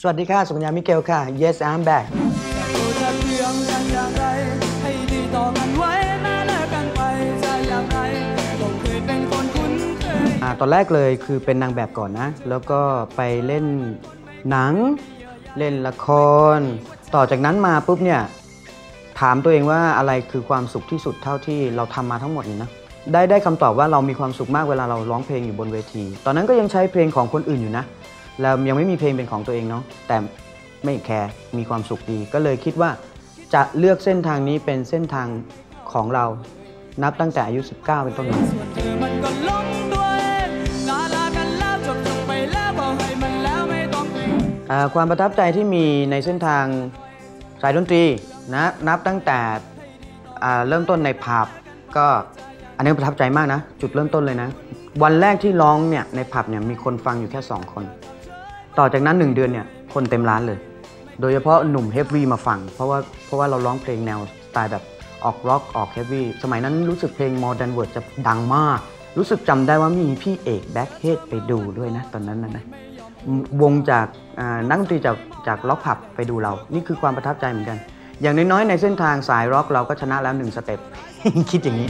สวัสดีค่ะ สุกัญญามิเกลค่ะ Yes I'm back เราจะเพียงกันอย่างไรให้ดีต่อกันไว้แม้เลิกกันไปจะอย่างไรต้องเคยเป็นคนคุ้นเคยอ่าตอนแรกเลยคือเป็นนางแบบก่อนนะ แล้วก็ไปเล่นหนัง เล่นละคร ต่อจากนั้นมาปุ๊บเนี่ย ถามตัวเองว่าอะไรคือความสุขที่สุดเท่าที่เราทำมาทั้งหมดนี่นะได้ได้คำตอบว่าเรามีความสุขมากเวลาเราร้องเพลงอยู่บนเวที ตอนนั้นก็ยังใช้เพลงของคนอื่นอยู่นะ แล้วยังไม่มีเพลงเป็นของตัวเองเนาะแต่ไม่แคร์มีความสุขดี ก็เลยคิดว่าจะเลือกเส้นทางนี้เป็นเส้นทางของเรานับตั้งแต่อายุ 19 เป็นต้นมาส่วนเธอมันก็หลงตัวเองลาลากันแล้วจบจบไปแล้วบอกให้มันแล้วไม่ต้องเกรงอ่าความประทับใจที่มีในเส้นทางสายดนตรีนะนับตั้งแต่อ่าเริ่มต้นในผับก็อันนี้ประทับใจมากนะ จุดเริ่มต้นเลยนะ วันแรกที่ร้องเนี่ยในผับเนี่ยมีคนฟังอยู่แค่ 2 คน ต่อจากนั้น 1 เดือนเนี่ยคนเต็มร้านเลย โดยเฉพาะหนุ่มเฮฟวี่มาฟัง เพราะว่าเพราะว่าเราร้องเพลงแนวสไตล์แบบออกร็อกออกเฮฟวี่สมัยนั้นรู้สึกเพลง Modern Word จะดังมาก รู้สึกจำได้ว่ามีพี่เอกแบ็กเฮดไปดูด้วยนะ ตอนนั้นนะวงจากนักดนตรีจากจากล็อกผับไปดูเรา นี่คือความประทับใจเหมือนกัน อย่างน้อยๆในเส้นทางสายร็อกเราก็ชนะแล้วหนึ่งสเต็ปคิดอย่างนี้